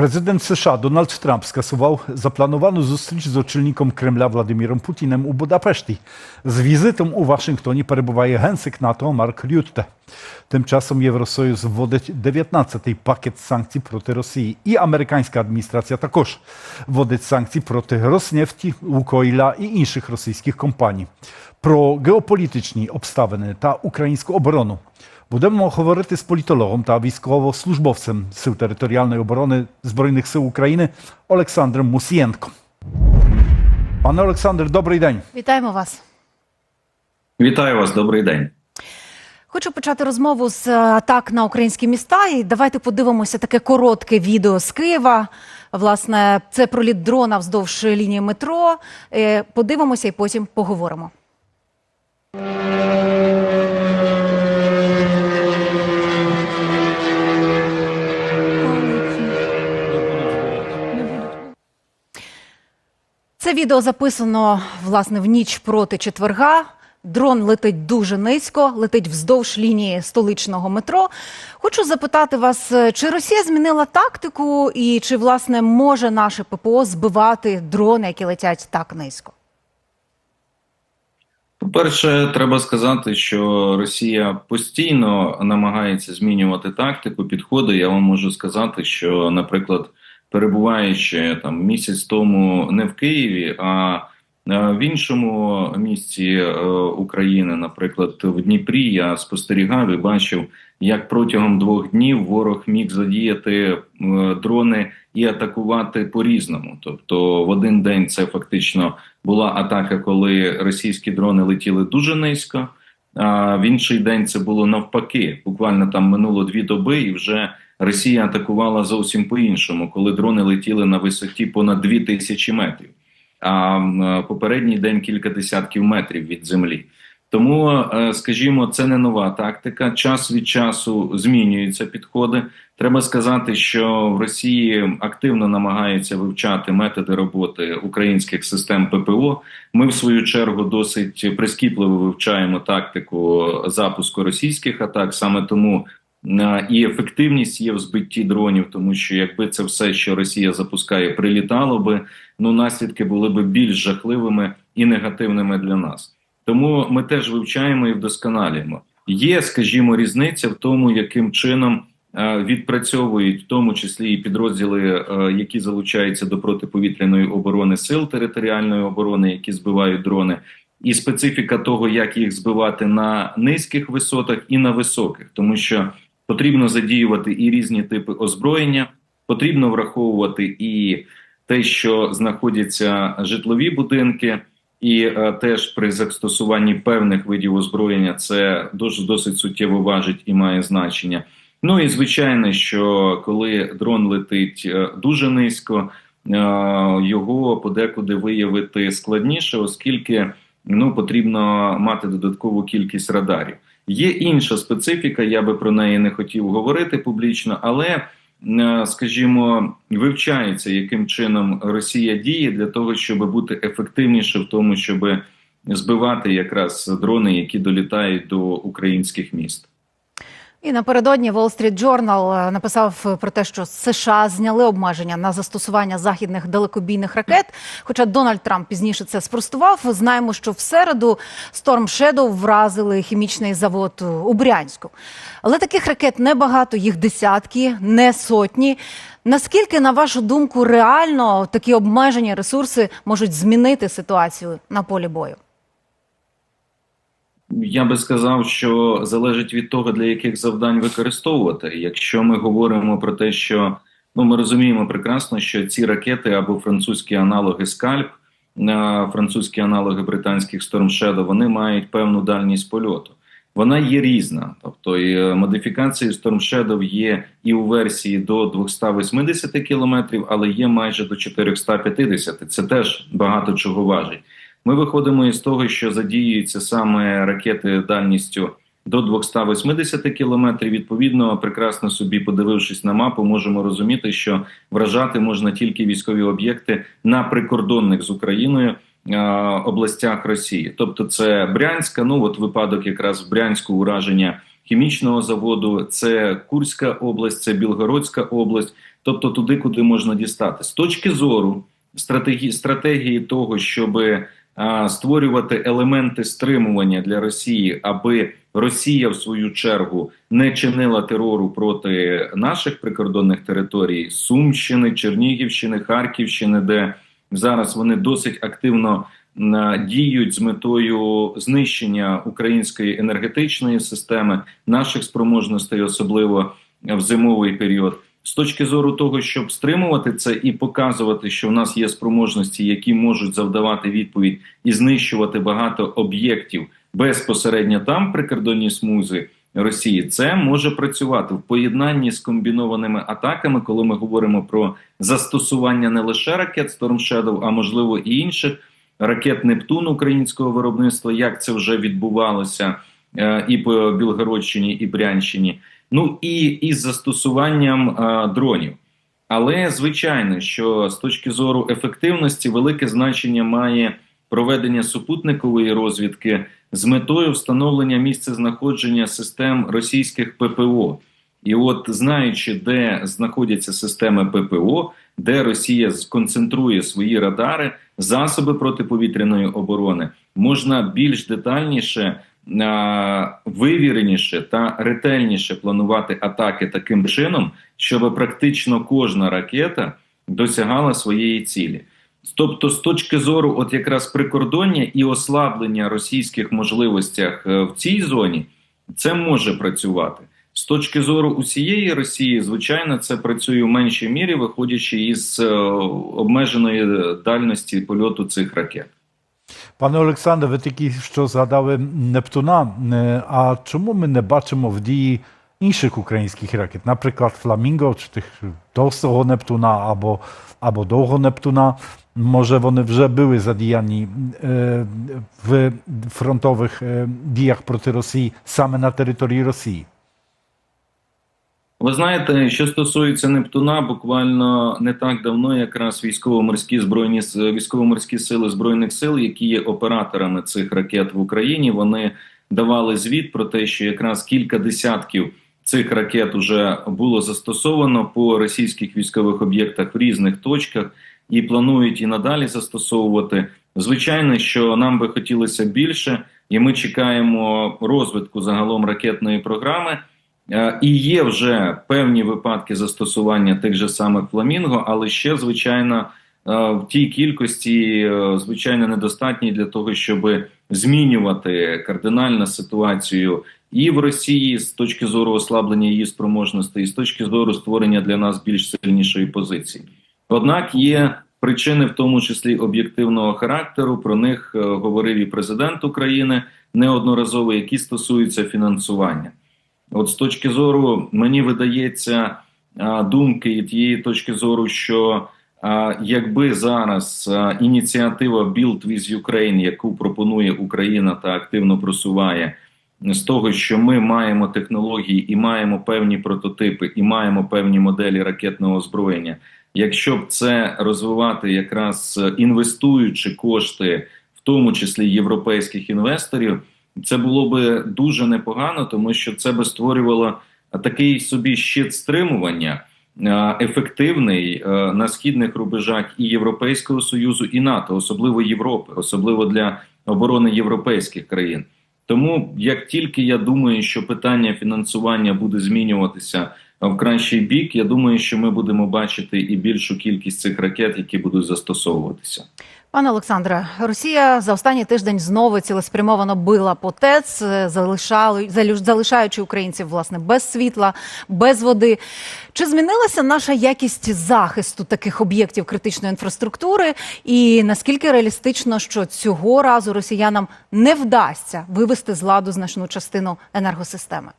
Президент США Дональд Трамп скасував заплановану зустріч з очільником Кремля Владимиром Путіним у Будапешті. З візитом у Вашингтоні перебуває генсек НАТО Марк Рютте. Тим часом Євросоюз вводить 19-й пакет санкцій проти Росії. І американська адміністрація також вводить санкції проти Роснефті, Лукойла і інших російських компаній. Про геополітичні обставини та українську оборону Будемо говорити з політологом та військовослужбовцем Сил територіальної оборони Збройних сил України Олександром Мусієнком. Пане Олександр, добрий день. Вітаємо вас. Вітаю вас, добрий день. Хочу почати розмову з е, атак на українські міста. І давайте подивимося таке коротке відео з Києва. Власне, це проліт дрона вздовж лінії метро. Е, Подивимося і потім поговоримо. Це відео записано власне в ніч проти четверга. Дрон летить дуже низько, летить вздовж лінії столичного метро. Хочу запитати вас, чи Росія змінила тактику, і чи власне може наше ППО збивати дрони, які летять так низько? По-перше, треба сказати, що Росія постійно намагається змінювати тактику, підходи. Я вам можу сказати, що, наприклад, перебуваючи там місяць тому не в Києві, а в іншому місці е, України, наприклад, в Дніпрі, я спостерігав і бачив, як протягом двох днів ворог міг задіяти е, дрони і атакувати по-різному. Тобто, в один день це фактично була атака, коли російські дрони летіли дуже низько. В інший день це було навпаки. Буквально там минуло дві доби, і вже Росія атакувала зовсім по-іншому, коли дрони летіли на висоті понад дві тисячі метрів. А попередній день кілька десятків метрів від землі. Тому, е, скажімо, це не нова тактика. Час від часу змінюються підходи. Треба сказати, що в Росії активно намагаються вивчати методи роботи українських систем ППО. Ми, в свою чергу, досить прискіпливо вивчаємо тактику запуску російських атак. Саме тому е, і ефективність є в збитті дронів, тому що якби це все, що Росія запускає, прилітало би, ну наслідки були би більш жахливими і негативними для нас. Тому ми теж вивчаємо і вдосконалюємо. Є, скажімо, різниця в тому, яким чином е, відпрацьовують в тому числі і підрозділи, е, які залучаються до протиповітряної оборони сил територіальної оборони, які збивають дрони, і специфіка того, як їх збивати на низьких висотах і на високих, тому що потрібно задіювати і різні типи озброєння, потрібно враховувати і те, що знаходяться житлові будинки. І е, теж при застосуванні певних видів озброєння це дуже досить суттєво важить і має значення. Ну і звичайно, що коли дрон летить е, дуже низько, е, його подекуди виявити складніше, оскільки ну потрібно мати додаткову кількість радарів. Є інша специфіка, я би про неї не хотів говорити публічно, але скажімо, вивчається, яким чином Росія діє для того, щоб бути ефективніше в тому, щоб збивати якраз дрони, які долітають до українських міст. І напередодні Wall Street Journal е, написав про те, що США зняли обмеження на застосування західних далекобійних ракет. Хоча Дональд Трамп пізніше це спростував. Знаємо, що в середу Storm Shadow вразили хімічний завод у Брянську. Але таких ракет небагато, їх десятки, не сотні. Наскільки, на вашу думку, реально такі обмежені ресурси можуть змінити ситуацію на полі бою? Я би сказав, що залежить від того, для яких завдань використовувати. Якщо ми говоримо про те, що ну ми розуміємо прекрасно, що ці ракети або французькі аналоги скальп, французькі аналоги британських Storm Shadow, вони мають певну дальність польоту. Вона є різна, тобто і е, модифікації Storm Shadow є і у версії до 280 кілометрів, але є майже до 450. Це теж багато чого важить. Ми виходимо із того, що задіюються саме ракети дальністю до 280 кілометрів. Відповідно, прекрасно собі подивившись на мапу, можемо розуміти, що вражати можна тільки військові об'єкти на прикордонних з Україною е, областях Росії. Тобто, це Брянська. Ну от випадок, якраз в Брянську ураження хімічного заводу, це Курська область, це Білгородська область. тобто туди, куди можна дістати. З точки зору стратегії, стратегії того, щоб а, створювати елементи стримування для Росії, аби Росія в свою чергу не чинила терору проти наших прикордонних територій Сумщини, Чернігівщини, Харківщини, де зараз вони досить активно діють з метою знищення української енергетичної системи, наших спроможностей, особливо в зимовий період. З точки зору того, щоб стримувати це і показувати, що в нас є спроможності, які можуть завдавати відповідь і знищувати багато об'єктів безпосередньо там, прикордонній смузі Росії, це може працювати в поєднанні з комбінованими атаками, коли ми говоримо про застосування не лише ракет Storm Shadow, а можливо і інших ракет Нептун українського виробництва, як це вже відбувалося е, і по Білгородщині, і Брянщині. Ну і із застосуванням е, дронів. Але звичайно, що з точки зору ефективності велике значення має проведення супутникової розвідки з метою встановлення місця знаходження систем російських ППО. І от знаючи, де знаходяться системи ППО, де Росія сконцентрує свої радари, засоби протиповітряної оборони, можна більш детальніше, а, вивіреніше та ретельніше планувати атаки таким чином, щоб практично кожна ракета досягала своєї цілі. Тобто, з точки зору, от якраз прикордоння і ослаблення російських можливостях е, в цій зоні, це може працювати. З точки зору усієї Росії, звичайно, це працює в меншій мірі, виходячи із е, обмеженої дальності польоту цих ракет. Пане Олександре, ви тільки що згадали Нептуна. Е, А чому ми не бачимо в дії інших українських ракет, наприклад, Фламінго, чи тих товстого Нептуна або, або довго Нептуна? Може, вони вже були задіяні е, в фронтових е, діях проти Росії саме на території Росії? Ви знаєте, що стосується Нептуна, буквально не так давно якраз військово-морські збройні військово-морські сили збройних сил, які є операторами цих ракет в Україні, вони давали звіт про те, що якраз кілька десятків цих ракет вже було застосовано по російських військових об'єктах в різних точках і планують і надалі застосовувати. Звичайно, що нам би хотілося більше, і ми чекаємо розвитку загалом ракетної програми. Е, І є вже певні випадки застосування тих же самих фламінго, але ще звичайно е, в тій кількості, е, звичайно, недостатній для того, щоб змінювати кардинально ситуацію і в Росії з точки зору ослаблення її спроможностей, і з точки зору створення для нас більш сильнішої позиції. Однак є причини, в тому числі об'єктивного характеру. Про них говорив і президент України неодноразово, які стосуються фінансування. От з точки зору, мені видається думки і тієї точки зору, що якби зараз ініціатива Build with Ukraine, яку пропонує Україна та активно просуває, з того, що ми маємо технології і маємо певні прототипи, і маємо певні моделі ракетного озброєння. Якщо б це розвивати, якраз е, інвестуючи кошти, в тому числі європейських інвесторів, це було би дуже непогано, тому що це би створювало такий собі щит стримування е, ефективний е, на східних рубежах і Європейського союзу, і НАТО, особливо Європи, особливо для оборони європейських країн. Тому як тільки я думаю, що питання фінансування буде змінюватися в кращий бік, я думаю, що ми будемо бачити і більшу кількість цих ракет, які будуть застосовуватися. Пане Олександре, Росія за останній тиждень знову цілеспрямовано била по ТЕЦ, е, залишаючи українців власне без світла, без води. Чи змінилася наша якість захисту таких об'єктів критичної інфраструктури? І наскільки реалістично, що цього разу росіянам не вдасться вивести з ладу значну частину енергосистеми?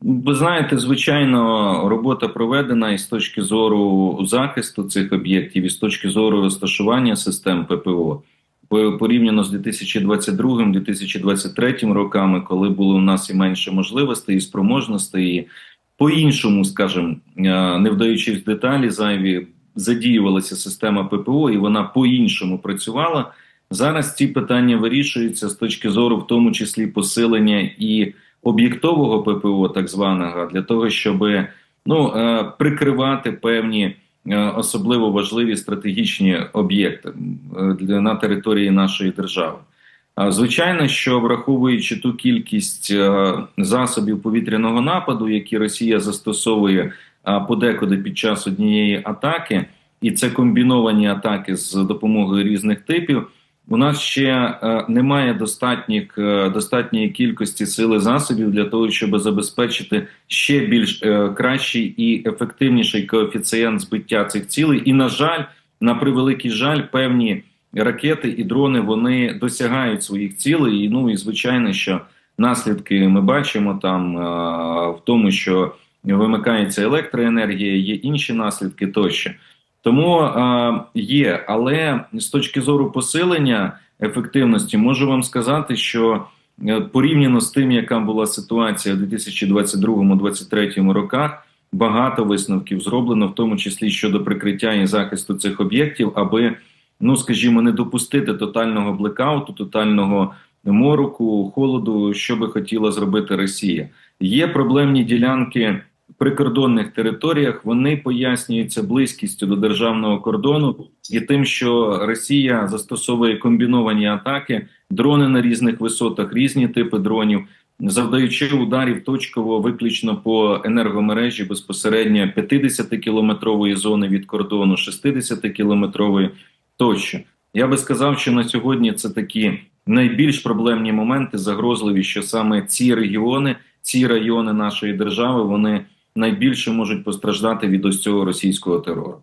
Ви знаєте, звичайно, робота проведена і з точки зору захисту цих об'єктів, і з точки зору розташування систем ППО. Порівняно з 2022-2023 роками, коли було у нас і менше можливостей, і спроможностей, і по-іншому, скажімо, е, не вдаючись в деталі, зайві задіювалася система ППО, і вона по-іншому працювала. Зараз ці питання вирішуються з точки зору, в тому числі посилення і об'єктового ППО, так званого, для того, щоб ну е, прикривати певні е, особливо важливі стратегічні об'єкти е, на території нашої держави. Звичайно, що враховуючи ту кількість засобів повітряного нападу, які Росія застосовує подекуди під час однієї атаки, і це комбіновані атаки з допомогою різних типів. У нас ще е, немає достатніх, е, достатньої кількості сили засобів для того, щоб забезпечити ще більш е, кращий і ефективніший коефіцієнт збиття цих цілей. І на жаль, на превеликий жаль, певні ракети і дрони вони досягають своїх цілей. І ну і звичайно, що наслідки ми бачимо там в тому, що вимикається електроенергія, є інші наслідки тощо. Тому е, є, але з точки зору посилення ефективності, можу вам сказати, що е, порівняно з тим, яка була ситуація в 2022-2023 роках, багато висновків зроблено, в тому числі щодо прикриття і захисту цих об'єктів, аби, ну скажімо, не допустити тотального блекауту, тотального мороку, холоду, що би хотіла зробити Росія. Є проблемні ділянки прикордонних територіях. Вони пояснюються близькістю до державного кордону і тим, що Росія застосовує комбіновані атаки, дрони на різних висотах, різні типи дронів, завдаючи ударів точково виключно по енергомережі безпосередньо 50-кілометрової зони від кордону, 60-кілометрової тощо. Я би сказав, що на сьогодні це такі найбільш проблемні моменти, загрозливі, що саме ці регіони, ці райони нашої держави, вони найбільше можуть постраждати від ось цього російського терору.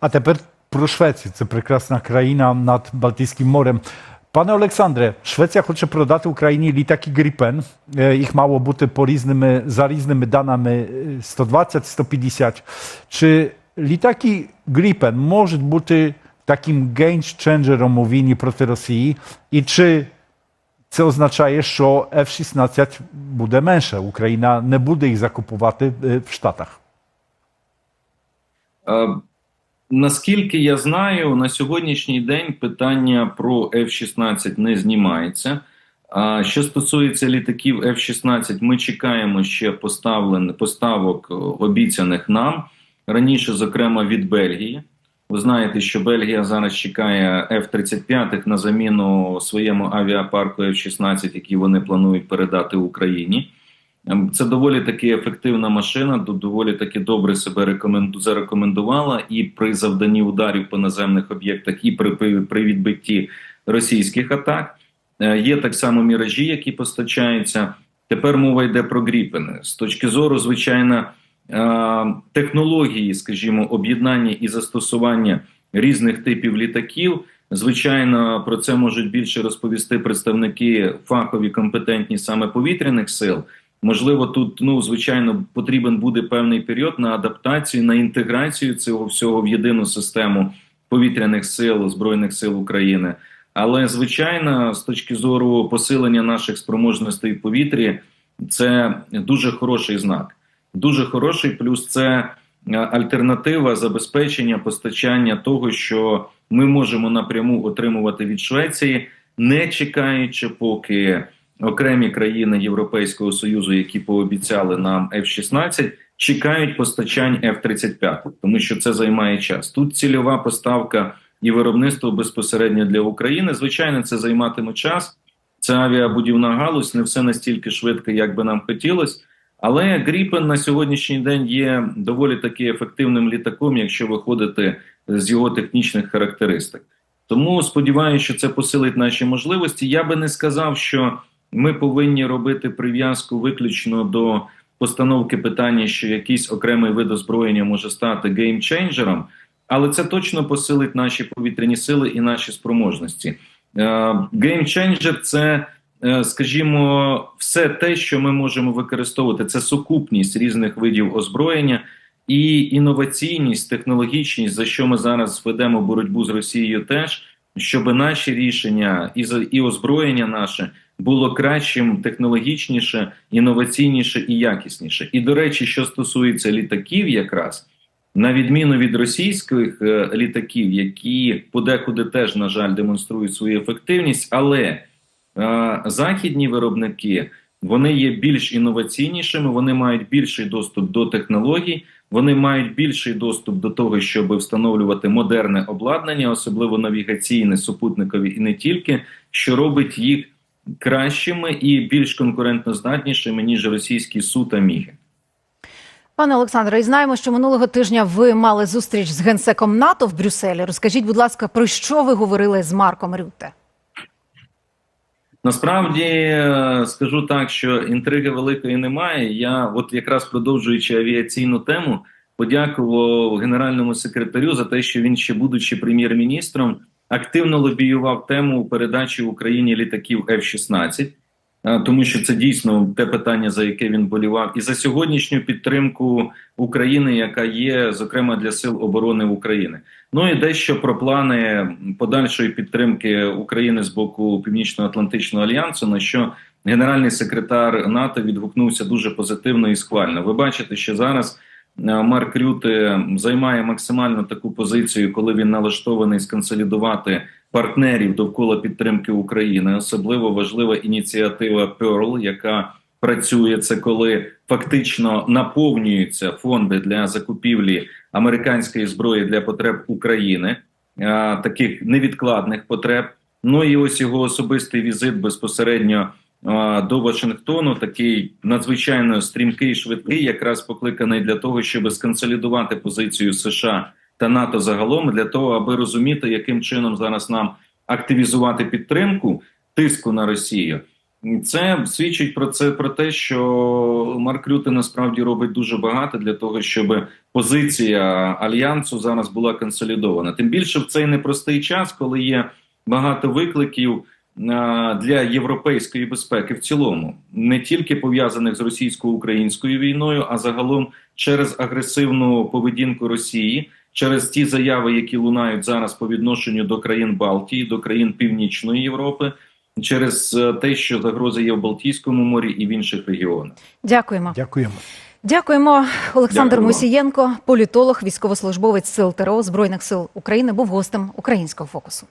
A тепер про Швецію. Це прекрасна країна над Балтійським морем. Пане Олександре, Швеція хоче продати Україні літаки Gripen. Е, Їх мало бути по різними, за різними даними е, 120-150. Чи літаки Gripen можуть бути таким game-changerом у війні проти Росії? І чи це означає, що F-16 буде менше? Україна не буде їх закупувати е, в Штатах? Е, Наскільки я знаю, на сьогоднішній день питання про F-16 не знімається. А що стосується літаків F-16, ми чекаємо ще поставлен, поставок обіцяних нам раніше, зокрема від Бельгії. Ви знаєте, що Бельгія зараз чекає F-35 на заміну своєму авіапарку F-16, який вони планують передати Україні. Ем, Це доволі таки ефективна машина, доволі таки добре себе рекоменду зарекомендувала і при завданні ударів по наземних об'єктах, і при, при, відбитті російських атак. Е, Є так само міражі, які постачаються. Тепер мова йде про гріпени. З точки зору, звичайно, технології, скажімо, об'єднання і застосування різних типів літаків. Звичайно, про це можуть більше розповісти представники фахові компетентні саме повітряних сил. Можливо, тут ну звичайно потрібен буде певний період на адаптацію, на інтеграцію цього всього в єдину систему повітряних сил збройних сил України. Але звичайно, з точки зору посилення наших спроможностей в повітрі, це дуже хороший знак. Дуже хороший, плюс це е, альтернатива забезпечення постачання того, що ми можемо напряму отримувати від Швеції, не чекаючи, поки окремі країни Європейського союзу, які пообіцяли нам F-16, чекають постачань F-35, тому що це займає час. Тут цільова поставка і виробництво безпосередньо для України. Звичайно, це займатиме час. Це авіабудівна галузь, не все настільки швидко, як би нам хотілося. Але Гріпен на сьогоднішній день є доволі таки ефективним літаком, якщо виходити з його технічних характеристик. Тому сподіваюся, що це посилить наші можливості. Я би не сказав, що ми повинні робити прив'язку виключно до постановки питання, що якийсь окремий вид озброєння може стати геймченджером, але це точно посилить наші повітряні сили і наші спроможності. Геймченджер це, е, скажімо, все те, що ми можемо використовувати. Це сукупність різних видів озброєння і інноваційність, технологічність, за що ми зараз ведемо боротьбу з Росією, теж щоб наші рішення і і озброєння наше було кращим, технологічніше, інноваційніше і якісніше. І до речі, що стосується літаків, якраз на відміну від російських е, літаків, які подекуди теж на жаль демонструють свою ефективність, але е, західні виробники Вони є більш інноваційнішими, вони мають більший доступ до технологій, вони мають більший доступ до того, щоб встановлювати модерне обладнання, особливо навігаційне, супутникові і не тільки, що робить їх кращими і більш конкурентноздатнішими ніж російські су та міги. Пане Олександре, і знаємо, що минулого тижня ви мали зустріч з генсеком НАТО в Брюсселі. Розкажіть, будь ласка, про що ви говорили з Марком Рютте? Насправді е, скажу так, що інтриги великої немає. Я, от якраз продовжуючи авіаційну тему, подякував генеральному секретарю за те, що він, ще будучи прем'єр-міністром, активно лобіював тему передачі Україні літаків F-16, е, тому що це дійсно те питання, за яке він болівав, і за сьогоднішню підтримку України, яка є зокрема для сил оборони України. Ну і дещо про плани подальшої підтримки України з боку Північно-Атлантичного альянсу, на що генеральний секретар НАТО відгукнувся дуже позитивно і схвально. Ви бачите, що зараз е, Марк Рюте займає максимально таку позицію, коли він налаштований сконсолідувати партнерів довкола підтримки України. Особливо важлива ініціатива Pearl, яка працює це, коли фактично наповнюються фонди для закупівлі американської зброї для потреб України, таких невідкладних потреб. Ну і ось його особистий візит безпосередньо до Вашингтону, такий надзвичайно стрімкий, швидкий, якраз покликаний для того, щоб сконсолідувати позицію США та НАТО загалом, для того, аби розуміти, яким чином зараз нам активізувати підтримку тиску на Росію. Це свідчить про це про те, що Марк Рюте насправді робить дуже багато для того, щоб позиція альянсу зараз була консолідована. Тим більше в цей непростий час, коли є багато викликів для європейської безпеки в цілому, не тільки пов'язаних з російсько-українською війною, а загалом через агресивну поведінку Росії, через ті заяви, які лунають зараз по відношенню до країн Балтії, до країн Північної Європи. Через е, те, що загроза є в Балтійському морі і в інших регіонах. Дякуємо. Дякуємо. Дякуємо. Олександр Дякую вам. Мусієнко, політолог, військовослужбовець сил ТРО Збройних сил України, був гостем українського фокусу.